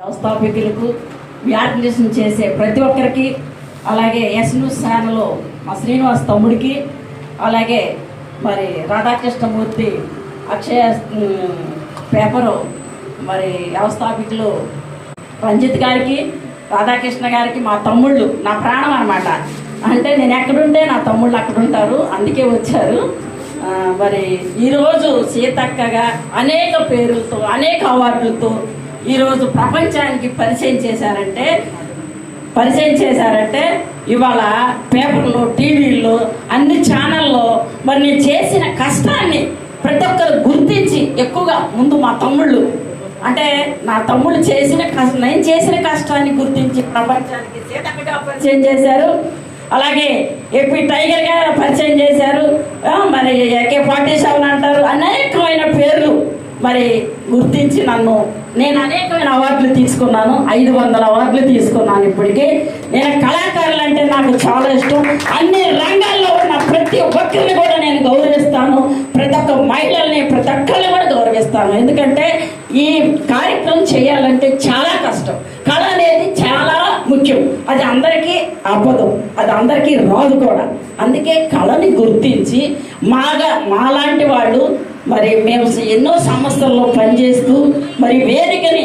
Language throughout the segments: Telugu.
వ్యవస్థాపకులకు వ్యాఖ్యలేషన్ చేసే ప్రతి ఒక్కరికి అలాగే ఎస్ న్యూస్ ఛానల్ మా శ్రీనివాస్ తమ్ముడికి అలాగే మరి రాధాకృష్ణమూర్తి అక్షయ పేపరు మరి వ్యవస్థాపకులు రంజిత్ గారికి రాధాకృష్ణ గారికి మా తమ్ముళ్ళు నా ప్రాణం అనమాట అంటే నేను ఎక్కడుంటే నా తమ్ముళ్ళు అక్కడుంటారు అందుకే వచ్చారు. మరి ఈరోజు సీతక్కగా అనేక పేర్లతో అనేక అవార్డులతో ఈరోజు ప్రపంచానికి పరిచయం చేశారంటే పరిచయం చేశారంటే ఇవాళ పేపర్లు టీవీల్లో అన్ని ఛానల్లో మరి నేను చేసిన కష్టాన్ని ప్రతి ఒక్కరు గుర్తించి ఎక్కువగా ముందు మా తమ్ముళ్ళు. అంటే నా తమ్ముడు చేసిన కష్టం నేను చేసిన కష్టాన్ని గుర్తించి ప్రపంచానికి సీతక్కగా పరిచయం చేశారు. అలాగే ఏపీ టైగర్ గారు పరిచయం చేశారు. మరి ఏకే ఫార్టీ సెవెన్ అంటారు. అనేకమైన పేర్లు మరి గుర్తించి నన్ను నేను అనేకమైన అవార్డులు తీసుకున్నాను. ఐదు వందల అవార్డులు తీసుకున్నాను ఇప్పటికీ. నేను కళాకారులు అంటే నాకు చాలా ఇష్టం. అన్ని రంగాల్లో ఉన్న ప్రతి ఒక్కరిని కూడా నేను గౌరవిస్తాను. ప్రతి ఒక్క మహిళల్ని ప్రతి ఒక్కరిని కూడా గౌరవిస్తాను. ఎందుకంటే ఈ కార్యక్రమం చేయాలంటే చాలా కష్టం. కళ అనేది ముఖ్యం అది అందరికీ అవ్వదు అది అందరికీ రాదు కూడా. అందుకే కళని గుర్తించి మాగా మాలాంటి వాళ్ళు మరి మేము ఎన్నో సంస్థల్లో పనిచేస్తూ మరి వేదికని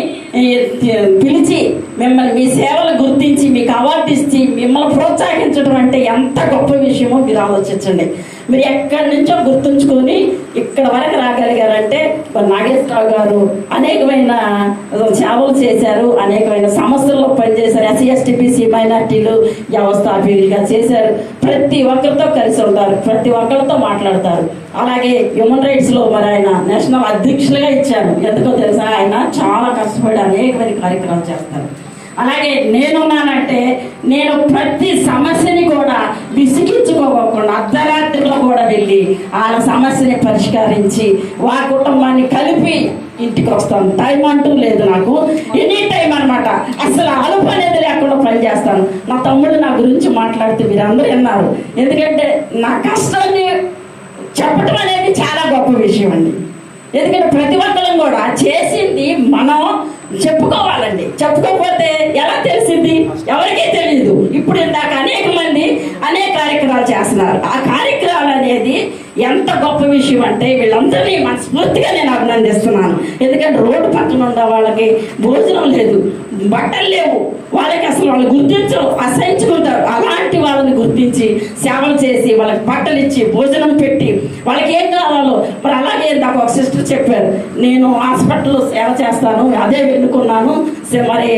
పిలిచి మిమ్మల్ని మీ సేవలు గుర్తించి మీకు అవార్డు ఇచ్చి మిమ్మల్ని ప్రోత్సహించడం అంటే ఎంత గొప్ప విషయమో మీరు ఆలోచించండి. మీరు ఎక్కడి నుంచో గుర్తుంచుకొని ఇక్కడ వరకు రాగలిగారంటే నాగేశ్వరరావు గారు అనేకమైన సేవలు చేశారు అనేకమైన సంస్థల్లో పనిచేశారు ఎస్సీ ఎస్టీ బీసీ మైనార్టీలు వ్యవస్థాపకులుగా చేశారు. ప్రతి ఒక్కరితో కలిసి ఉంటారు ప్రతి ఒక్కరితో మాట్లాడతారు. అలాగే హ్యూమన్ రైట్స్లో మరి ఆయన నేషనల్ అధ్యక్షులుగా ఇచ్చారు. ఎందుకో తెలుసా? ఆయన చాలా కష్టపడి అనేకమైన కార్యక్రమాలు చేస్తారు. అలాగే నేనున్నానంటే నేను ప్రతి సమస్యని కూడా విసిగించుకోకుండా అర్ధరాత్రిలో కూడా వెళ్ళి వాళ్ళ సమస్యని పరిష్కరించి వా కుటుంబాన్ని కలిపి ఇంటికి వస్తాను. టైం అంటూ లేదు నాకు. ఎనీ టైం అనమాట అసలు అలుపు అనేది లేకుండా పని చేస్తాను నా తమ్ముడు నా గురించి మాట్లాడితే మీరందరూ విన్నారు. ఎందుకంటే నా కష్టాన్ని చెప్పడం అనేది చాలా గొప్ప విషయం అండి. ఎందుకంటే ప్రతి ఒక్కరం కూడా చేసింది మనం చెప్పుకోవాలండి. చెప్పుకోకపోతే ఎలా తెలిసింది? ఎవరికీ తెలియదు. ఇప్పుడు ఇందాక అనేక మంది అనేక కార్యక్రమాలు చేస్తున్నారు. ఆ కార్యక్రమాలు అనేది ఎంత గొప్ప విషయం అంటే వీళ్ళందరినీ మనస్ఫూర్తిగా నేను అభినందిస్తున్నాను. ఎందుకంటే రోడ్డు పక్కన ఉన్న వాళ్ళకి భోజనం లేదు బట్టలు లేవు. వాళ్ళకి అసలు వాళ్ళు గుర్తించరు అసహించుకుంటారు. అలాంటి వాళ్ళని గుర్తించి సేవలు చేసి వాళ్ళకి బట్టలు ఇచ్చి భోజనం పెట్టి వాళ్ళకి ఏం కావాలో మరి అలాగే ఇందాక ఒక సిస్టర్ చెప్పారు. నేను హాస్పిటల్లో సేవ చేస్తాను అదే వెళ్ళుకున్నాను మరి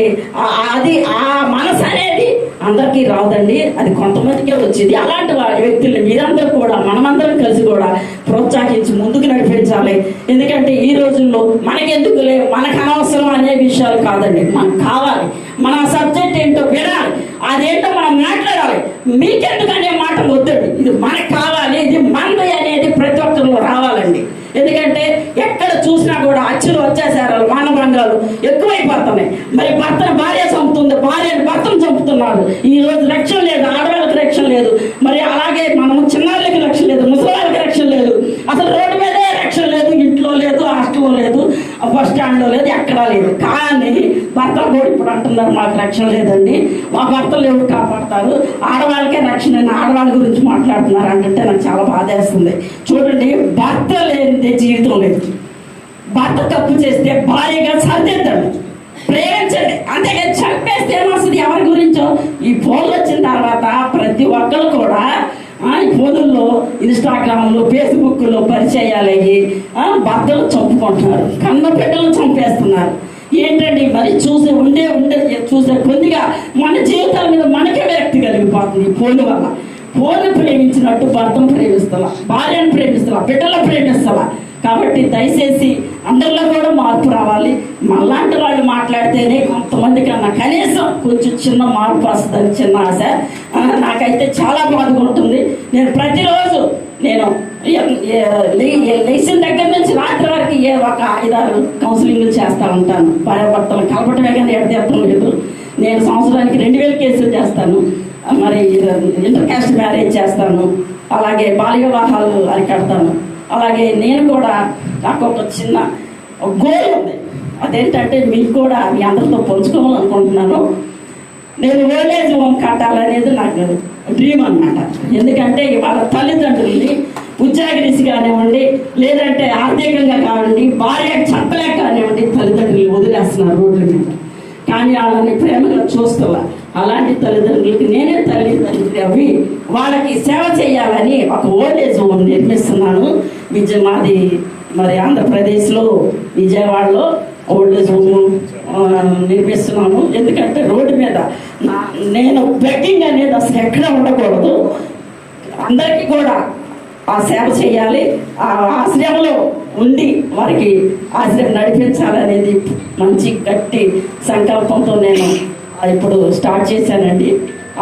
అది ఆ మనసు అనేది అందరికీ రాదండి. అది కొంతమందికే వచ్చింది. అలాంటి వ్యక్తుల్ని మీరందరూ కూడా మనమందరం కలిసి కూడా ప్రోత్సహించి ముందుకు నడిపించాలి. ఎందుకంటే ఈ రోజుల్లో మనకెందుకులే మనకు అనవసరం అనే విషయాలు కాదండి. మనకు కావాలి. మన సబ్జెక్ట్ ఏంటో వినాలి. అదేంటో మనం మాట్లాడాలి. మీకెందుకు అనే మాట వద్దండి. ఇది మనకు కావాలి. ఇది మనది అనేది ప్రతి ఒక్కరిలో రావాలండి. ఎందుకంటే ఎక్కడ చూసినా కూడా అచ్చులు వచ్చేసారు. మానభంగాలు ఎక్కువైపోతున్నాయి. మరి భర్తను బాగా చంపుతున్నారు ఈ రోజు రక్షణ లేదు ఆడవాళ్ళకి రక్షణ లేదు. మరి అలాగే మనం చిన్నారులకి రక్షణ లేదు ముసలాళ్ళకి రక్షణ లేదు. అసలు రోడ్డు మీదే రక్షణ లేదు ఇంట్లో లేదు హాస్టల్లో లేదు బస్ స్టాండ్లో లేదు ఎక్కడా లేదు. కానీ భర్తలు కూడా ఇప్పుడు అంటున్నారు మాకు రక్షణ లేదండి. మా భర్తలు ఎవరు కాపాడతారు? ఆడవాళ్ళకే రక్షణ ఆడవాళ్ళ గురించి మాట్లాడుతున్నారు అంటే నాకు చాలా బాధేస్తుంది. చూడండి భర్త లేనిదే జీవితం లేదు. భర్త తప్పు చేస్తే భార్యగా సరిదిద్దండి ప్రేమ చంపేస్తే ఎవరి గురించో? ఈ ఫోన్లు వచ్చిన తర్వాత ప్రతి ఒక్కరు కూడా ఈ ఫోనుల్లో ఇన్స్టాగ్రామ్లో ఫేస్బుక్లో పరిచయాలయ్యి భర్తలు చంపుకుంటున్నారు. కన్న బిడ్డలు చంపేస్తున్నారు. ఏంటండి మరి చూసే ఉండే ఉండే చూసే కొద్దిగా మన జీవితాల మీద మనకే వ్యక్తి కలిగిపోతుంది ఈ ఫోన్ వల్ల. ఫోన్ ప్రేమించినట్టు భర్తను ప్రేమిస్తావా భార్యను ప్రేమిస్తావా బిడ్డలను ప్రేమిస్తావా కాబట్టి దయచేసి అందరిలో కూడా మార్పు రావాలి. మళ్ళాంటి వాళ్ళు మాట్లాడితేనే కొంతమంది కన్నా కనీసం కొంచెం చిన్న మార్పు వస్తుంది చిన్న ఆశ. నాకైతే చాలా బాధగా ఉంటుంది నేను ప్రతిరోజు నేను లేచిన దగ్గర నుంచి రాత్రి వరకు ఏ ఒక ఐదారు కౌన్సిలింగ్లు చేస్తూ ఉంటాను. భార్యాభర్తలు కలపటమే కానీ ఎడతెప్పడం లేదు. నేను సంవత్సరానికి రెండు వేల కేసులు చేస్తాను. మరి ఇంటర్ క్యాస్ట్ మ్యారేజ్ చేస్తాను. అలాగే బాల్య వివాహాలు అరికడతాను. అలాగే నేను కూడా నాకు ఒక చిన్న గోల్ ఉంది. అదేంటంటే మీకు కూడా మీ అందరితో పంచుకోవాలనుకుంటున్నాను. నేను ఓల్డేజ్ హోమ్ కట్టాలనేది నాకు డ్రీమ్ అనమాట ఎందుకంటే వాళ్ళ తల్లిదండ్రుల్ని ఉద్యోగరీసి కానివ్వండి లేదంటే ఆర్థికంగా కానివ్వండి భార్య చెప్పలేక కానివ్వండి తల్లిదండ్రులు వదిలేస్తున్నారు రోడ్ల మీద. కానీ వాళ్ళని ప్రేమగా చూస్తున్నారు అలాంటి తల్లిదండ్రులకి నేనే తల్లిదండ్రులు అవి. వాళ్ళకి సేవ చేయాలని ఒక ఓల్డేజ్ హోమ్ నిర్మిస్తున్నాను. విజయ మాది మరి ఆంధ్రప్రదేశ్లో విజయవాడలో ఓల్డేజ్ హోమ్ నిర్మిస్తున్నాను. ఎందుకంటే రోడ్డు మీద నా నేను బెగ్గింగ్ అనేది అసలు ఎక్కడ ఉండకూడదు. అందరికీ కూడా ఆ సేవ చేయాలి. ఆ ఆశ్రయంలో ఉండి వారికి ఆశ్రయం నడిపించాలనేది మంచి గట్టి సంకల్పంతో నేను ఇప్పుడు స్టార్ట్ చేశానండి.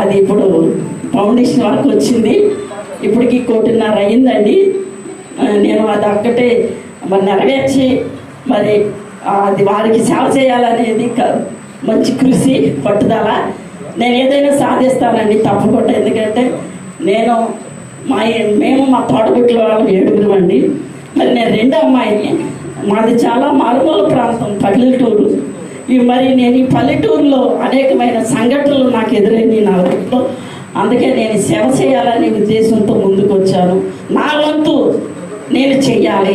అది ఇప్పుడు ఫౌండేషన్ వరకు వచ్చింది. ఇప్పటికి కోటిన్నర అయిందండి నేను అది ఒక్కటే మరి నెరవేర్చి మరి అది వారికి సేవ చేయాలనేది మంచి కృషి పట్టుదల నేను ఏదైనా సాధిస్తానండి తప్పకుండా. ఎందుకంటే నేను మా మేము మా తోటబుట్ల వాళ్ళం ఏడుగురు అండి. మరి నేను రెండో అమ్మాయిని. మాది చాలా మారుమూల ప్రాంతం పల్లెటూరు. మరి నేను ఈ పల్లెటూరులో అనేకమైన సంఘటనలు నాకు ఎదురైంది నా లైఫ్లో అందుకే నేను సేవ చేయాలనే ఉద్దేశంతో ముందుకు వచ్చాను నా వంతు నేను చెయ్యాలి.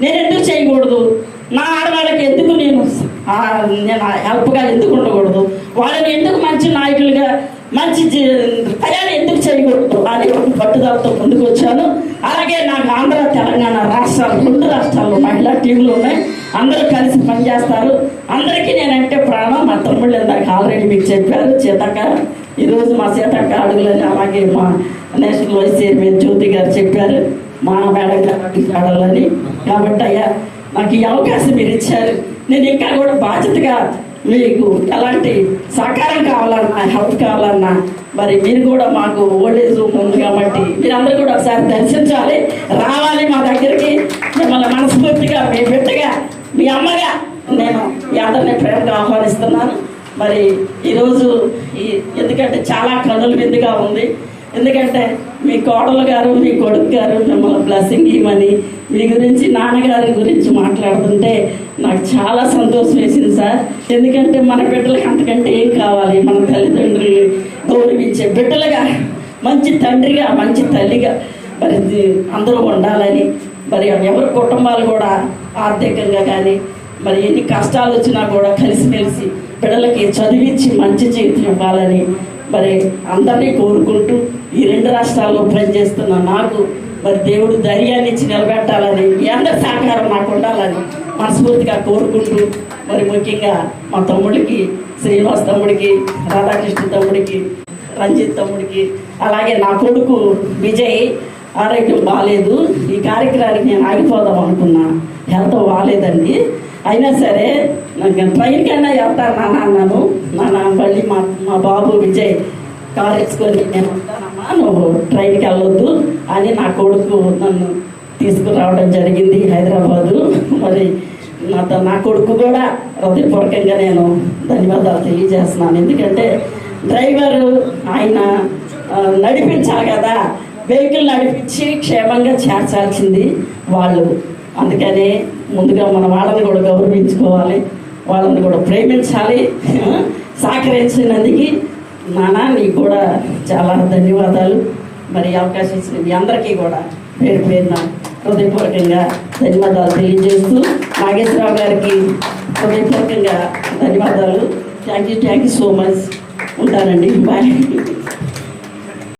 నేను ఎందుకు చేయకూడదు? నా ఆడవాళ్ళకి ఎందుకు నేను నేను హెల్ప్గా ఎందుకు ఉండకూడదు? వాళ్ళని ఎందుకు మంచి నాయకులుగా మంచి జీ- తయారు ఎందుకు చేయకూడదు? అనే ఒక పట్టుదలతో ముందుకు వచ్చాను. అలాగే నాకు ఆంధ్ర తెలంగాణ రాష్ట్రాలు రెండు రాష్ట్రాల్లో మహిళా టీంలు ఉన్నాయి. అందరూ కలిసి పనిచేస్తారు. అందరికీ నేనంటే ప్రాణం. మా తమ్ముళ్ళు ఇందాక ఆల్రెడీ మీకు చెప్పారు చేతక్క ఈరోజు మా సీతక్క అడుగులని అలాగే మా నేషనల్ వైస్ చైర్మన్ జ్యోతి గారు చెప్పారు. మా మేడం గారు ఆడాలని కాబట్టి అయ్యా నాకు ఈ అవకాశం మీరు ఇచ్చారు. నేను ఇంకా కూడా బాధ్యతగా మీకు ఎలాంటి సహకారం కావాలన్నా హెల్ప్ కావాలన్నా మరి మీరు కూడా మాకు ఓల్డేజ్ హోమ్ ఉంది కాబట్టి మీరందరూ కూడా ఒకసారి దర్శించాలి రావాలి మా దగ్గరికి. మిమ్మల్ని మనస్ఫూర్తిగా మీ బిడ్డగా మీ అమ్మగా నేను మీ అందరినీ ప్రేమగా ఆహ్వానిస్తున్నాను. మరి ఈరోజు ఈ ఎందుకంటే చాలా కనుల విందుగా ఉంది. ఎందుకంటే మీ కోడలు గారు మీ కొడుకు గారు మిమ్మల్ని బ్లెస్సింగ్ ఇవ్వమని మీ గురించి నాన్నగారి గురించి మాట్లాడుతుంటే నాకు చాలా సంతోషం వేసింది సార్. ఎందుకంటే మన బిడ్డలకి అంతకంటే ఏం కావాలి? మన తల్లిదండ్రులు గౌరవించే బిడ్డలుగా మంచి తండ్రిగా మంచి తల్లిగా మరి అందరూ ఉండాలని మరి ఎవరి కుటుంబాలు కూడా ఆర్థికంగా కానీ మరి ఎన్ని కష్టాలు వచ్చినా కూడా కలిసిమెలిసి బిడ్డలకి చదివించి మంచి జీవితం ఇవ్వాలని మరి అందరినీ కోరుకుంటూ ఈ రెండు రాష్ట్రాల్లో పనిచేస్తున్న నాకు మరి దేవుడు ధైర్యాన్ని ఇచ్చి నిలబెట్టాలని మీ అందరి సహకారం నాకు ఉండాలని మనస్ఫూర్తిగా కోరుకుంటూ మరి ముఖ్యంగా మా తమ్ముడికి శ్రీనివాస్ తమ్ముడికి రాధాకృష్ణ తమ్ముడికి రంజిత్ తమ్ముడికి అలాగే నా కొడుకు విజయ్ ఆరోగ్యం బాగాలేదు ఈ కార్యక్రమానికి నేను ఆగిపోదాం అనుకున్నా. హెల్త్ బాగాలేదండి అయినా సరే నాకు ట్రైన్కైనా వెళ్తాను నాన్న అన్నాను. నాన్న మళ్ళీ మా మా బాబు విజయ్ కార్ ఎత్తుకొని నేను వస్తానమ్మా నువ్వు ట్రైన్కి వెళ్ళొద్దు అని నా కొడుకు నన్ను తీసుకురావడం జరిగింది హైదరాబాదు. మరి నాతో నా కొడుకు కూడా హృదయపూర్వకంగా నేను ధన్యవాదాలు తెలియజేస్తున్నాను. ఎందుకంటే డ్రైవరు ఆయన నడిపించాలి కదా. వెహికల్ నడిపించి క్షేమంగా చేర్చాల్సింది వాళ్ళు. అందుకనే ముందుగా మన వాళ్ళని కూడా గౌరవించుకోవాలి. వాళ్ళని కూడా ప్రేమించాలి. సహకరించినందుకు నాన్న నీకు కూడా చాలా ధన్యవాదాలు. మరి అవకాశం ఇచ్చిన మీ అందరికీ కూడా పేరు పేరున హృదయపూర్వకంగా ధన్యవాదాలు తెలియజేస్తూ నాగేశ్వరరావు గారికి హృదయపూర్వకంగా ధన్యవాదాలు. Thank you thank you so much ఉంటానండి. బాయ్